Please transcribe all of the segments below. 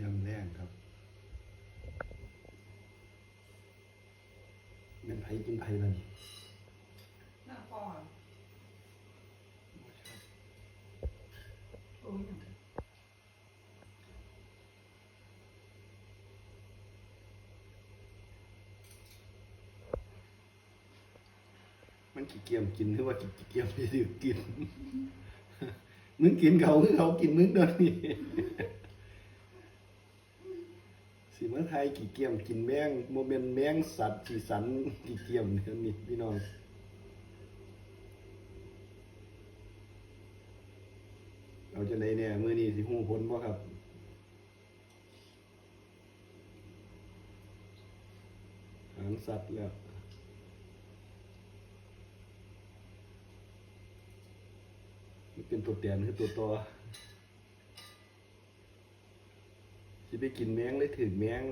งครับเป็นไผกินไผบ้านี่หน้าก่อนโอ้ยหนังมันกี่เกียมกินหรือว่ากี่เกียมไปดื่มกิน มึงกินเขาคือเขากินมึงเดี๋ยวนี้ สิมาไทยกี่เกี่ยมกินแมงโมเมนแมงสัตว์สีสันกี่เกี่ยมเดี๋ยนี้พี่น้องเอาจะไหนเนี่ยมือนี้สิหูพ้นบ่ครับหางสัตว์แล้วเป็นตัวเตียนคือตัวต่อ สิไปกินแมงเลยถึงแมง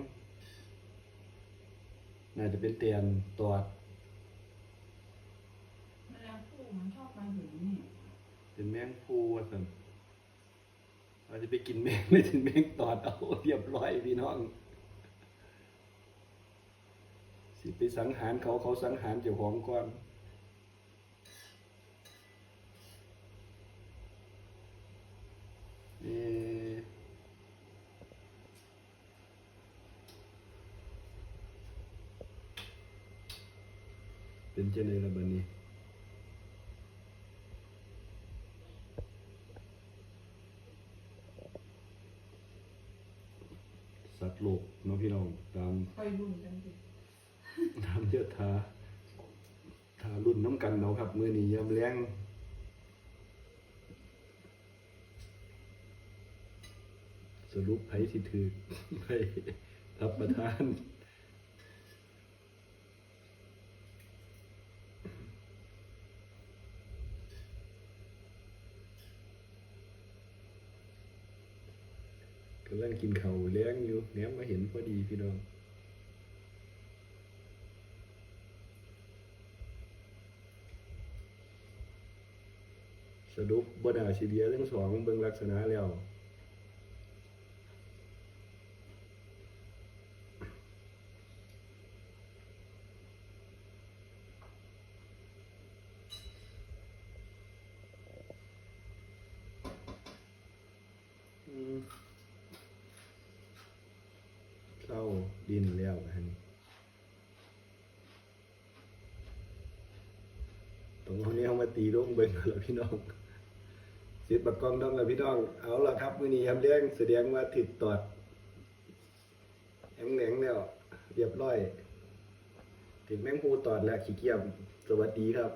น่าจะเป็นเตียนตอดแมลงผู้มันชอบมาถึงนี่เป็นแมงภูว่าสันเราจะไปกินแมงเลยถึงแมงตอดเอาเรียบร้อยพี่น้อง สิไปสังหารเขาเขาสังหารเจ้าของก่อน เป็นเจเนระบันนี้สัตว์โลกเน้องพี่น้องตามคอยรุ่นกันดิตามเยอะทาทารุ่นน้ำกันเนาะครับ มือนี้ยามแรงสรุปไผสิถือไผรับประทาน กำลังกินข้าวแล้ยงอยู่แหนมมาเห็นพอดีพี่น้องสรุปบนาสิเดียทั้งสองเบิ่งลักษณะแล้วอืม เข้าดินแล้วฮะนี่ตรงนี้เขามาตีลงเบิ่งแล้วพี่น้องสิบบักกองต้องแล้วพี่น้อง เอาละครับมือนี้ยำเลี้ยงแสดงว่าถึกตอดแข็งแหลงแล้ว เรียบร้อย ถึงแมงภูตอดแล้วขี้เกียจสวัสดีครับ